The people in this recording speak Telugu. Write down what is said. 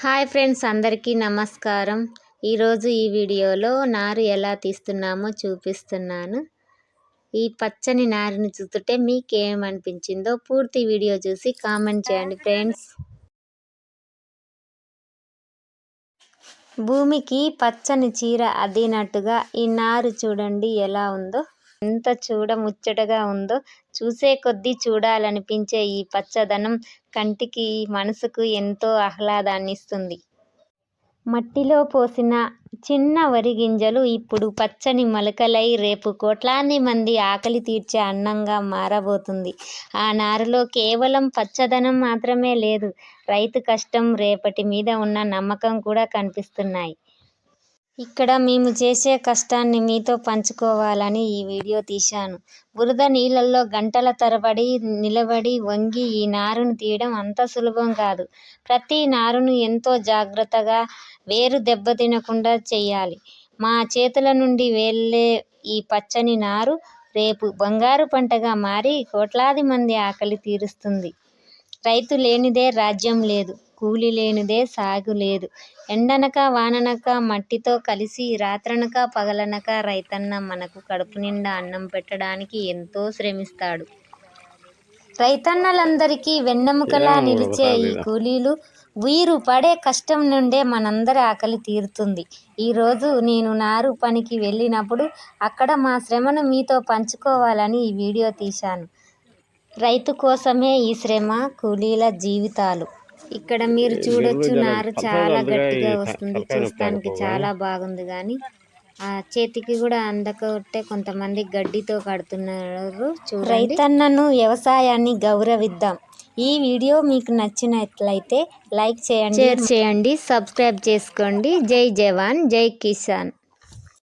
హాయ్ ఫ్రెండ్స్ అందరికీ నమస్కారం. ఈరోజు ఈ వీడియోలో నారు ఎలా తీస్తున్నామో చూపిస్తున్నాను. ఈ పచ్చని నారుని చూస్తుంటే మీకేమనిపించిందో పూర్తి వీడియో చూసి కామెంట్ చేయండి ఫ్రెండ్స్. భూమికి పచ్చని చీర అదినట్టుగా ఈ నారు చూడండి ఎలా ఉందో. ఎంత చూడ ముచ్చటగా ఉందో చూసే కొద్దీ చూడాలనిపించే ఈ పచ్చదనం కంటికి మనసుకు ఎంతో ఆహ్లాదాన్ని ఇస్తుంది మట్టిలో పోసిన చిన్న వరి గింజలు ఇప్పుడు పచ్చని మొలకలై రేపు కోట్లాది మంది ఆకలి తీర్చే అన్నంగా మారబోతుంది. ఆ నారులో కేవలం పచ్చదనం మాత్రమే లేదు రైతు కష్టం రేపటి మీద ఉన్న నమ్మకం కూడా కనిపిస్తున్నాయి. ఇక్కడ మేము చేసే కష్టాన్ని మీతో పంచుకోవాలని ఈ వీడియో తీశాను. బురద నీళ్ళల్లో గంటల తరబడి నిలబడి వంగి ఈ నారును తీయడం అంత సులభం కాదు. ప్రతి నారును ఎంతో జాగ్రత్తగా వేరు దెబ్బతినకుండా చేయాలి. మా చేతుల నుండి వెళ్ళే ఈ పచ్చని నారు రేపు బంగారు పంటగా మారి కోట్లాది మంది ఆకలి తీరుస్తుంది. రైతు లేనిదే రాజ్యం లేదు కూలి లేనిదే సాగు లేదు. ఎండనక వాననక మట్టితో కలిసి రాత్రనక పగలనక రైతన్న మనకు కడుపు నిండా అన్నం పెట్టడానికి ఎంతో శ్రమిస్తాడు. రైతన్నలందరికీ వెన్నెముకలా నిలిచే ఈ కూలీలు వీరు పడే కష్టం నుండే మనందరి ఆకలి తీరుతుంది. ఈరోజు నేను నారు పనికి వెళ్ళినప్పుడు అక్కడ మా శ్రమను మీతో పంచుకోవాలని ఈ వీడియో తీశాను. రైతు కోసమే ఈ శ్రమ కూలీల జీవితాలు. ఇక్కడ మీరు చూడొచ్చు నారు చాలా గట్టిగా వస్తుంది. చూస్తానికి చాలా బాగుంది కానీ ఆ చేతికి కూడా అందకొట్టే కొంతమంది గడ్డితో కడుతున్నారు రైతన్నను వ్యవసాయాన్ని గౌరవిద్దాం. ఈ వీడియో మీకు నచ్చినట్లయితే లైక్ చేయండి. షేర్ చేయండి సబ్స్క్రైబ్ చేసుకోండి. జై జవాన్ జై కిసాన్.